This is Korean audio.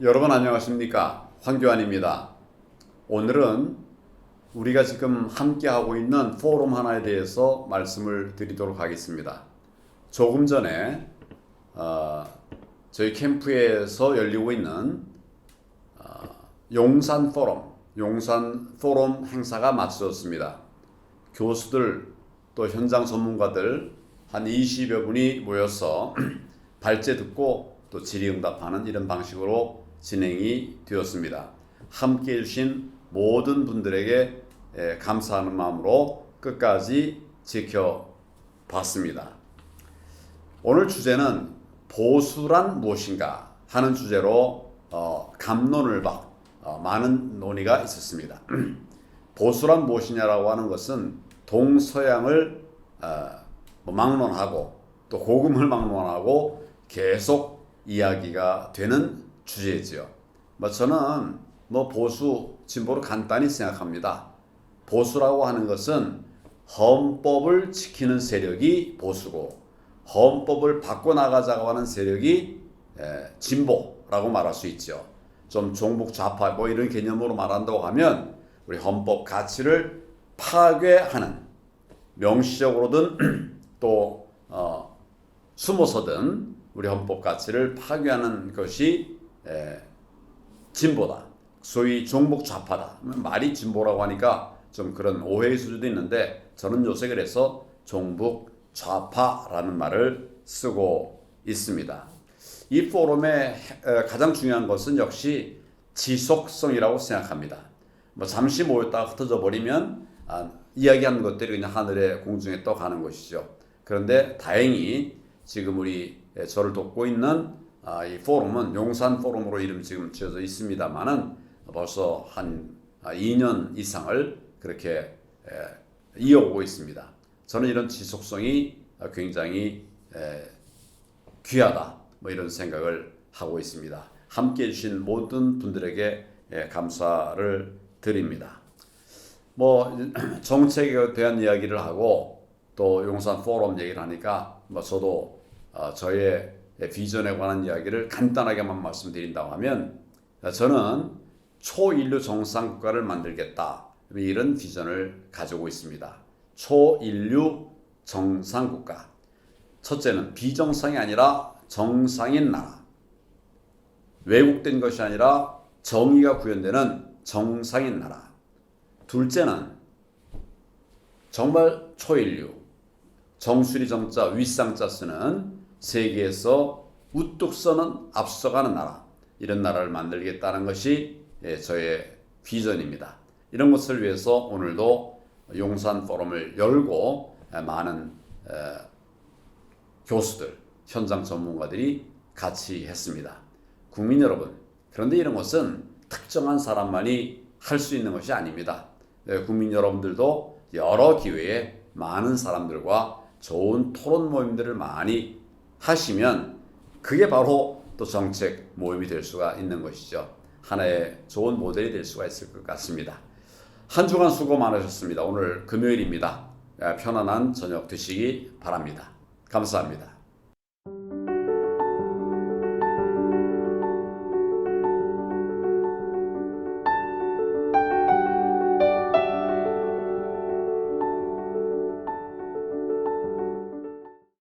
여러분 안녕하십니까 황교안입니다. 오늘은 우리가 지금 함께하고 있는 포럼 하나에 대해서 말씀을 드리도록 하겠습니다. 조금 전에 어, 저희 캠프에서 열리고 있는 어, 용산 포럼, 용산 포럼 행사가 마쳐졌습니다. 교수들 또 현장 전문가들 한 20여 분이 모여서 발제 듣고 또 질의응답하는 이런 방식으로 진행이 되었습니다. 함께 해주신 모든 분들에게 에, 감사하는 마음으로 끝까지 지켜봤습니다. 오늘 주제는 보수란 무엇인가 하는 주제로 어, 감론을 박 어, 많은 논의가 있었습니다. 보수란 무엇이냐라고 하는 것은 동서양을 어, 뭐 막론하고 또 복음을 막론하고 계속 이야기가 되는 주제지요. 뭐 저는 뭐 보수 진보를 간단히 생각합니다. 보수라고 하는 것은 헌법을 지키는 세력이 보수고 헌법을 바꿔 나가자고 하는 세력이 에, 진보라고 말할 수 있죠. 좀 종북 좌파 뭐 이런 개념으로 말한다고 하면 우리 헌법 가치를 파괴하는 명시적으로든 또 어, 숨어서든 우리 헌법 가치를 파괴하는 것이 에, 진보다. 소위 종북 좌파다. 말이 진보라고 하니까 좀 그런 오해의 수준도 있는데 저는 요새 그래서 종북 좌파라는 말을 쓰고 있습니다. 이 포럼의 에, 가장 중요한 것은 역시 지속성이라고 생각합니다. 뭐 잠시 모였다가 흩어져 버리면 아, 이야기하는 것들이 그냥 하늘에 공중에 떠가는 것이죠. 그런데 다행히 지금 우리 에, 저를 돕고 있는 아, 이 포럼은 용산 포럼으로 이름 지금 지어져 있습니다만은 벌써 한 아, 2년 이상을 그렇게 에, 이어오고 있습니다. 저는 이런 지속성이 아, 굉장히 에, 귀하다. 뭐 이런 생각을 하고 있습니다. 함께 해주신 모든 분들에게 예, 감사를 드립니다. 뭐 정책에 대한 이야기를 하고 또 용산 포럼 얘기를 하니까 뭐 저도 어, 저의 비전에 관한 이야기를 간단하게만 말씀드린다고 하면 저는 초인류 정상 국가를 만들겠다 이런 비전을 가지고 있습니다. 초인류 정상 국가. 첫째는 비정상이 아니라 정상인 나라. 왜곡된 것이 아니라 정의가 구현되는 정상인 나라. 둘째는 정말 초인류. 정수리 정자 윗상자 쓰는 세계에서 우뚝 서는 앞서가는 나라. 이런 나라를 만들겠다는 것이 예, 저의 비전입니다. 이런 것을 위해서 오늘도 용산 포럼을 열고 많은 교수들, 현장 전문가들이 같이 했습니다. 국민 여러분, 그런데 이런 것은 특정한 사람만이 할 수 있는 것이 아닙니다. 네, 국민 여러분들도 여러 기회에 많은 사람들과 좋은 토론 모임들을 많이 하시면 그게 바로 또 정책 모임이 될 수가 있는 것이죠. 하나의 좋은 모델이 될 수가 있을 것 같습니다. 한 주간 수고 많으셨습니다. 오늘 금요일입니다. 편안한 저녁 드시기 바랍니다. 감사합니다.